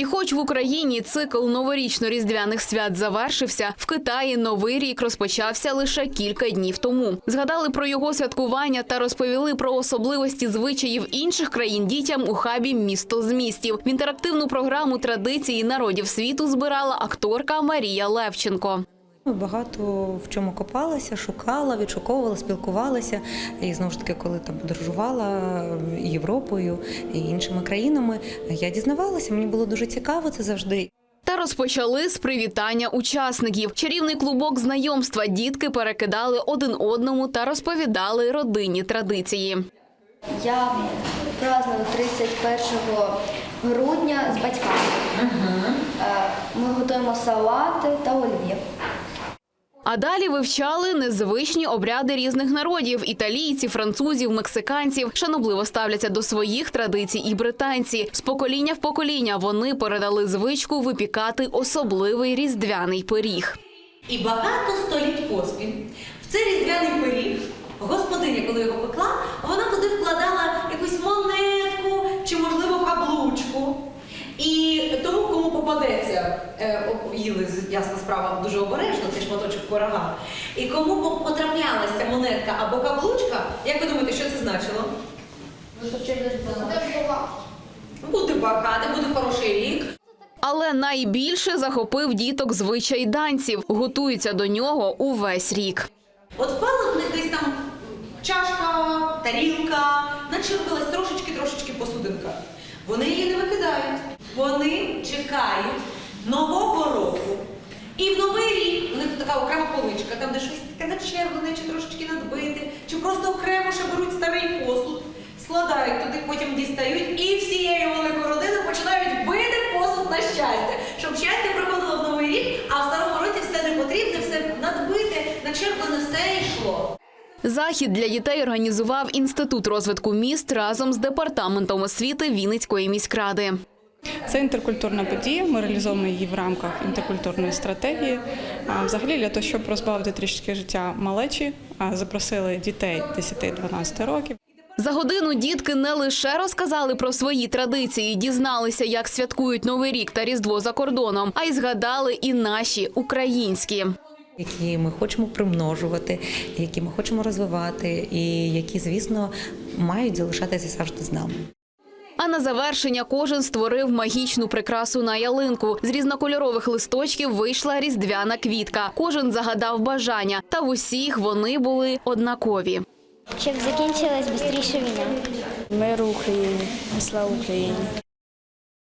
І хоч в Україні цикл новорічно-різдвяних свят завершився, в Китаї новий рік розпочався лише кілька днів тому. Згадали про його святкування та розповіли про особливості звичаїв інших країн дітям у хабі Місто з містів. В інтерактивну програму традиції народів світу збирала акторка Марія Левченко. Ми Багато в чому копалася, шукала, відшуковувала, спілкувалася. І знову ж таки, коли там подорожувала Європою і іншими країнами, я дізнавалася. Мені було дуже цікаво це завжди. Та розпочали з привітання учасників. Чарівний клубок знайомства дітки перекидали один одному та розповідали родинні традиції. Я праздную 31 грудня з батьками. Е, Ми готуємо салати та олів'є. А далі вивчали незвичні обряди різних народів: італійці, французів, мексиканців. Шанобливо ставляться до своїх традицій і британці. З покоління в покоління вони передали звичку випікати особливий різдвяний пиріг. І багато століть поспіль. В цей різдвяний пиріг господиня, коли його пекла, вона туди вкладала якусь монетку чи, можливо, каблучку. І тому, попадеться, е, їли ясна справа дуже обережно цей шматочок пирога. І кому потраплялася монетка або каблучка, як ви думаєте, що це значило? Буде багато, буде хороший рік. Але найбільше захопив діток звичай данців. Готуються до нього увесь рік. От впала в них десь там чашка, тарілка, начерпалась трошечки-трошечки посудинка. Вони її не викидають. Вони чекають Нового року. І в Новий рік у них така окрема поличка, там де щось таке начервлене, чи трошечки надбите, чи просто окремо ще беруть старий посуд, складають туди, потім дістають і всією великою родиною починають бити посуд на щастя, щоб щастя приходило в новий рік, а в старому році все не потрібне, все надбите, начерплене, все йшло. Захід для дітей організував інститут розвитку міст разом з департаментом освіти Вінницької міськради. Це інтеркультурна подія. Ми реалізовуємо її в рамках інтеркультурної стратегії. А взагалі для того, щоб розбавити трішки життя малечі, запросили дітей 10-12 років. За годину дітки не лише розказали про свої традиції, дізналися, як святкують Новий рік та Різдво за кордоном, а й згадали і наші українські. Які ми хочемо примножувати, які ми хочемо розвивати, і які, звісно, мають залишатися завжди з нами. А на завершення кожен створив магічну прикрасу на ялинку. З різнокольорових листочків вийшла різдвяна квітка. Кожен загадав бажання, та в усіх вони були однакові. Щоб закінчилась швидше війна. Миру Україні, слава Україні.